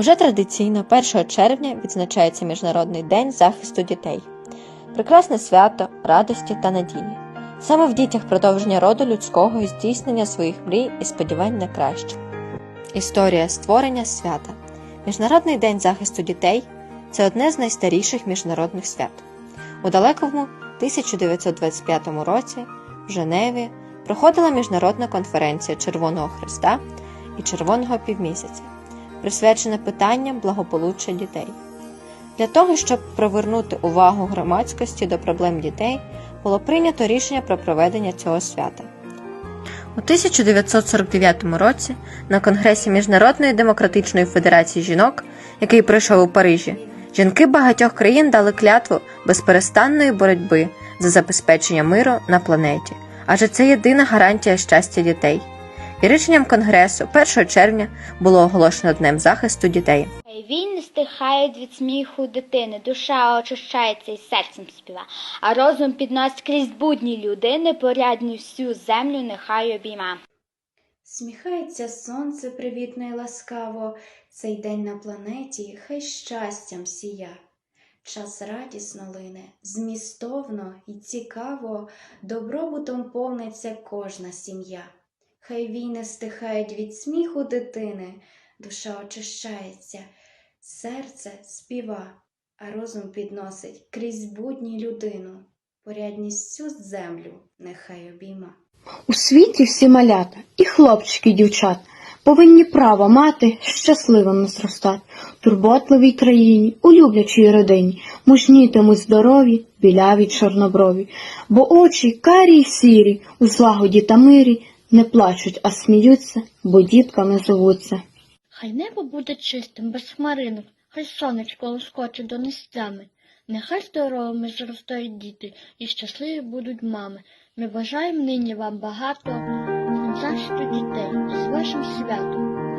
Уже традиційно 1 червня відзначається Міжнародний день захисту дітей. Прекрасне свято, радості та надії. Саме в дітях продовження роду людського і здійснення своїх мрій і сподівань на краще. Історія створення свята. Міжнародний день захисту дітей це одне з найстаріших міжнародних свят. У далекому 1925 році в Женеві проходила міжнародна конференція Червоного Христа і Червоного півмісяця, присвячена питанням благополуччя дітей. Для того, щоб привернути увагу громадськості до проблем дітей, було прийнято рішення про проведення цього свята. У 1949 році на Конгресі Міжнародної демократичної федерації жінок, який пройшов у Парижі, жінки багатьох країн дали клятву безперестанної боротьби за забезпечення миру на планеті, адже це єдина гарантія щастя дітей. І рішенням Конгресу 1 червня було оголошено Днем захисту дітей. Хай війни стихають від сміху дитини, душа очищається і серцем співа, а розум підносить крізь будні людини, порядну всю землю нехай обійма. Сміхається сонце привітно й ласкаво, цей день на планеті хай щастям сія. Час радісно лине, змістовно і цікаво, добробутом повниться кожна сім'я. Хай війни стихають від сміху дитини, душа очищається, серце співа, а розум підносить крізь будні людину, порядність всю землю нехай обійма. У світі всі малята, і хлопчики, і дівчат, повинні право мати щасливими зростати, турботливій країні, у люблячій родині, мужнітимуть здорові, біляві чорноброві, бо очі карі й сірі, у злагоді та мирі, не плачуть, а сміються, бо дітками зовуться. Хай небо буде чистим, без хмаринок, хай сонечко лоскоче донестями. Нехай здоровими зростають діти і щасливі будуть мами. Ми бажаємо нині вам багато захисту дітей з вашим святом.